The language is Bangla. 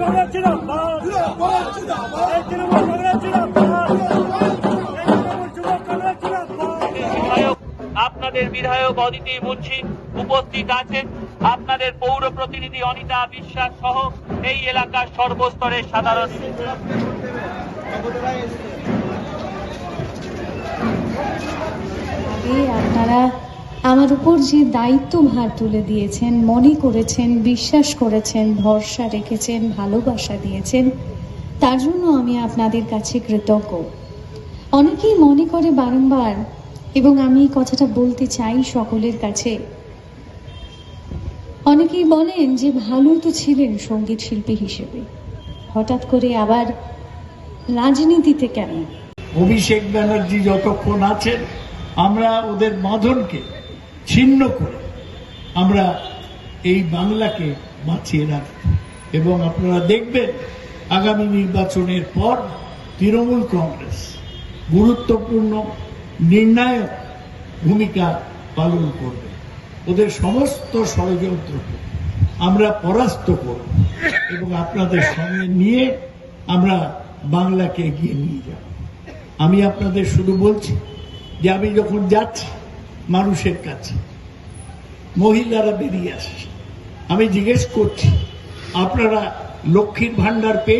কংগ্রেস জিন্দাবাদ। এই জিন্দাবাদ। এই তৃণমূল কংগ্রেস জিন্দাবাদ। আপনাদের বিধায়ক অদিতি মুন্সি উপস্থিত আছেন। আপনাদের পৌর প্রতিনিধি অনিতা বিশ্বাস সহ এই এলাকার সর্বস্তরের সাধারণ আপনারা আমার উপর যে দায়িত্বভার তুলে দিয়েছেন, মনে করেছেন, বিশ্বাস করেছেন, ভরসা রেখেছেন, ভালোবাসা দিয়েছেন, তার জন্য আমি আপনাদের কাছে কৃতজ্ঞ। অনেকেই মনে করে বারংবার, এবং আমি এই কথাটা বলতে চাই সকলের কাছে, অনেকেই বলেন যে ভালো তো ছিলেন সংগীত শিল্পী হিসেবে। হঠাৎ করে আবার রাজনীতিতে কেন? অভিষেক ব্যানার্জি যতক্ষণ আছেন, আমরা ওদের বাঁধনকে ছিন্ন করে আমরা এই বাংলাকে বাঁচিয়ে রাখব। এবং আপনারা দেখবেন আগামী নির্বাচনের পর তৃণমূল কংগ্রেস গুরুত্বপূর্ণ নির্ণায়ক ভূমিকা পালন করবে। ওদের সমস্ত ষড়যন্ত্র আমরা পরাস্ত করব এবং আপনাদের সঙ্গে নিয়ে আমরা বাংলাকে এগিয়ে নিয়ে যাব। আমি আপনাদের শুধু বলছি যে আমি যখন যাচ্ছি মানুষের কাছে। মহিলারা বেরিয়ে আসছে। আমি জিজ্ঞেস করছি আপনারা লক্ষ্মীর ভান্ডার পেয়ে